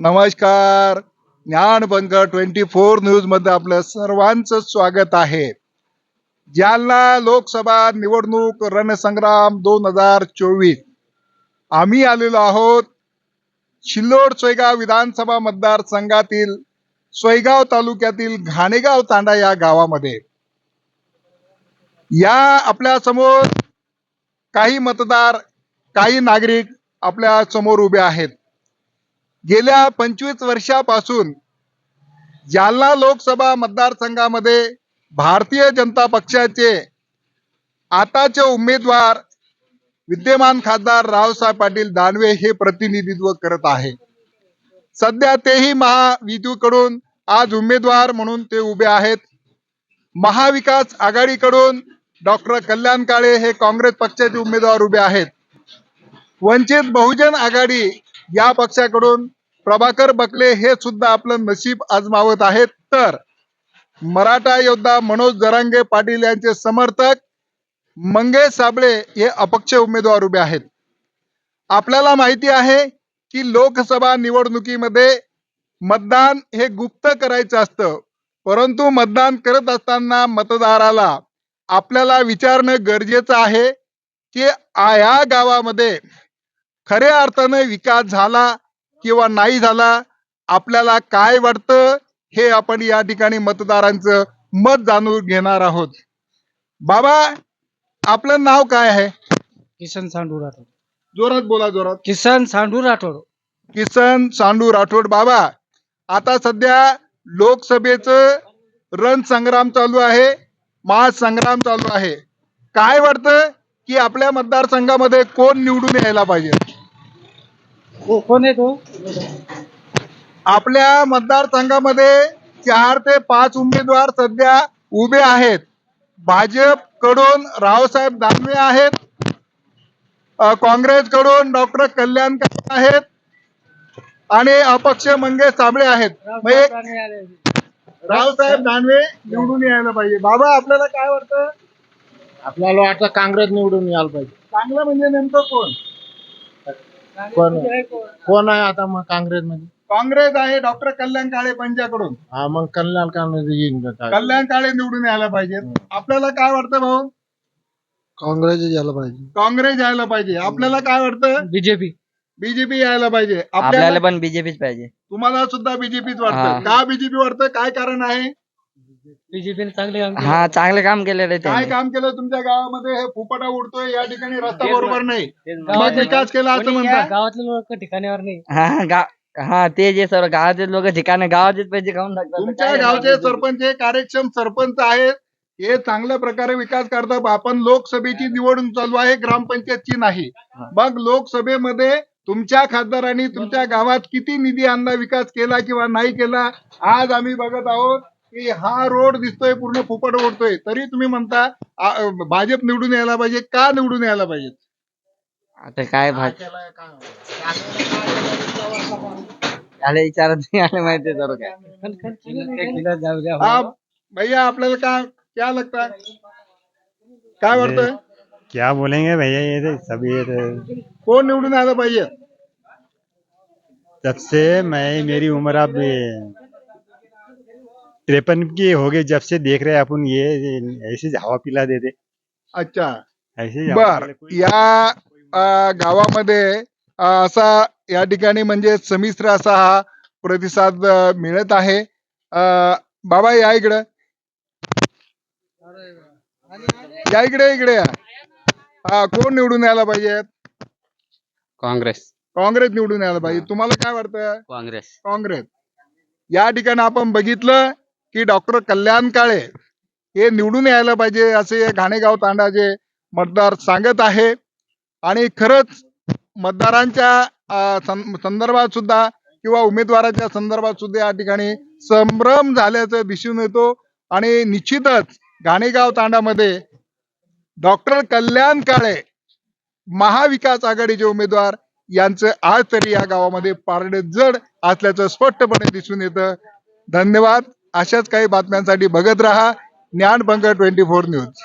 नमस्कार. ज्ञानभंग twenty four न्यूजमध्ये आपलं सर्वांचं स्वागत आहे. जालना लोकसभा निवडणूक रणसंग्राम दोन हजार चोवीस. आम्ही आलेलो आहोत शिल्लोड सोयगाव विधानसभा मतदारसंघातील सोयगाव तालुक्यातील घाणेगाव तांडा या गावामध्ये. या आपल्यासमोर काही मतदार काही नागरिक आपल्यासमोर उभे आहेत. गेल्या पंचवीस वर्षापासून जालना लोकसभा मतदारसंघामध्ये भारतीय जनता पक्षाचे आताचे उमेदवार विद्यमान खासदार रावसाहेब पाटील दानवे हे प्रतिनिधित्व करत आहे. सध्या तेही महाविधूकडून आज उमेदवार म्हणून ते उभे आहेत. महाविकास आघाडीकडून डॉक्टर कल्याण काळे हे काँग्रेस पक्षाचे उमेदवार उभे आहेत. वंचित बहुजन आघाडी या पक्षाकडून प्रभाकर बकले हे सुद्धा आपलं नशीब आजमावत आहेत. तर मराठा योद्धा मनोज जरांगे पाटील यांचे समर्थक मंगेश साबळे हे अपक्ष उमेदवार उभे आहेत. आपल्याला माहिती आहे की लोकसभा निवडणुकीमध्ये मतदान हे गुप्त करायचं असतं. परंतु मतदान करत असताना मतदाराला आपल्याला विचारणं गरजेचं आहे की या गावामध्ये खऱ्या अर्थानं विकास झाला किंवा नाही झाला आपल्याला काय वाटतं हे आपण या ठिकाणी मतदारांचं मत जाणून घेणार आहोत. बाबा आपलं नाव काय आहे? किसन सांडू राठोड. जोरात बोला जोरात. किसन सांडू राठोड. किसन सांडू राठोड बाबा आता सध्या लोकसभेचं रणसंग्राम चालू आहे महासंग्राम चालू आहे. काय वाटतं की आपल्या मतदारसंघामध्ये कोण निवडून यायला पाहिजे? कोण आहे तो? आपल्या मतदारसंघामध्ये चार ते पाच उमेदवार सध्या उभे आहेत. भाजपकडून रावसाहेब दानवे आहेत. अ, काँग्रेसकडून डॉक्टर कल्याण काळे आहेत. आणि अपक्ष मंगेश साबळे आहेत. रावसाहेब दानवे निवडून यायला पाहिजे. बाबा आपल्याला काय वाटतं? आपल्याला वाटतं काँग्रेस निवडून यायला पाहिजे. चांगलं म्हणजे नेमकं कोण? कोण कोण? आहे आता मग काँग्रेस मध्ये काँग्रेस आहे डॉक्टर कल्याण काळे पंजाकडून हा मग कल्याण काँग्रेस येईन का काय? कल्याण काळे निवडून यायला पाहिजेत आपल्याला काय वाटतं भाऊ? काँग्रेस यायला पाहिजे. काँग्रेस यायला पाहिजे. आपल्याला काय वाटतं? बीजेपी. बीजेपी यायला पाहिजे. आपल्याला आपल्याला पण बीजेपीच पाहिजे. तुम्हाला सुद्धा बीजेपीच हा. वाटतं का बीजेपी वाटतं? काय कारण आहे? बीजेपी चांगले काम केलं. हा चांगले काम केलेलं आहे काय त्यांनी काम केलं तुमच्या गावामध्ये? हे फुपाटा उडतोय या ठिकाणी रस्ता बरोबर. नाही. तेच मग गावातले- विकास केला असं कोणी म्हणता या गावातले लोक ठिकाणावर नाही. हा गा हा ते जे सर्व गावाचे लोक ठिकाणी गावाचेच पैसे खाऊन टाकतात. तुमच्या काय गावचे करणार? सरपंच हे कार्यक्षम सरपंच आहेत. हे चांगल्या प्रकारे विकास करतात. आपण लोकसभेची निवडणूक चालू आहे ग्रामपंचायतची नाही. मग लोकसभेमध्ये तुमच्या खासदारांनी तुमच्या गावात किती निधी आणला विकास केला किंवा नाही केला आज आम्ही बघत आहोत. की हा रोड दिसतोय पूर्ण फुपट ओढतोय. तरी तुम्ही म्हणता आ- भाजप निवडून यायला पाहिजे का निवडून यायला पाहिजे? आता काय भाज त्याला विचारत नाही आले माहिती सर्व काय. हा भैया आपल्याला काय क्या लगता है? काय वाटतंय? क्या बोलेंगे भैया ये तो सभी ये तो कोण निवडून यायला पाहिजे? जब से मैं मेरी उम्र अब तिरपन की हो गई जब से देख रहे हैं अपन ये ये ऐसे हवा पिला देते अच्छा। ऐसे हवा बर पिला कोई- या अ, गावामध्ये अ, असा या ठिकाणी म्हणजे संमिश्र असा हा प्रतिसाद अ, मिळत आहे. अ, बाबा या इकडं. या इकडे इकडे या. हा कोण निवडून यायला पाहिजे? काँग्रेस. काँग्रेस निवडून यायला पाहिजे. तुम्हाला काय वाटतं? काँग्रेस. काँग्रेस. या ठिकाणी आपण बघितलं की डॉक्टर कल्याण काळे हे निवडून यायला पाहिजे असे घाणेगाव तांडाचे मतदार सांगत आहे. आणि खरंच मतदारांच्या संदर्भात सुद्धा किंवा उमेदवाराच्या संदर्भात सुद्धा या ठिकाणी संभ्रम झाल्याचं दिसून येतो. आणि निश्चितच घाणेगाव तांडामध्ये डॉक्टर कल्याण काळे महाविकास आघाडीचे उमेदवार यांचं आज तरी या गावामध्ये पारडे जड असल्याचं स्पष्टपणे दिसून येतं. धन्यवाद. अशाच काही बातम्यांसाठी बघत रहा ज्ञानभंग ट्वेंटी फोर न्यूज.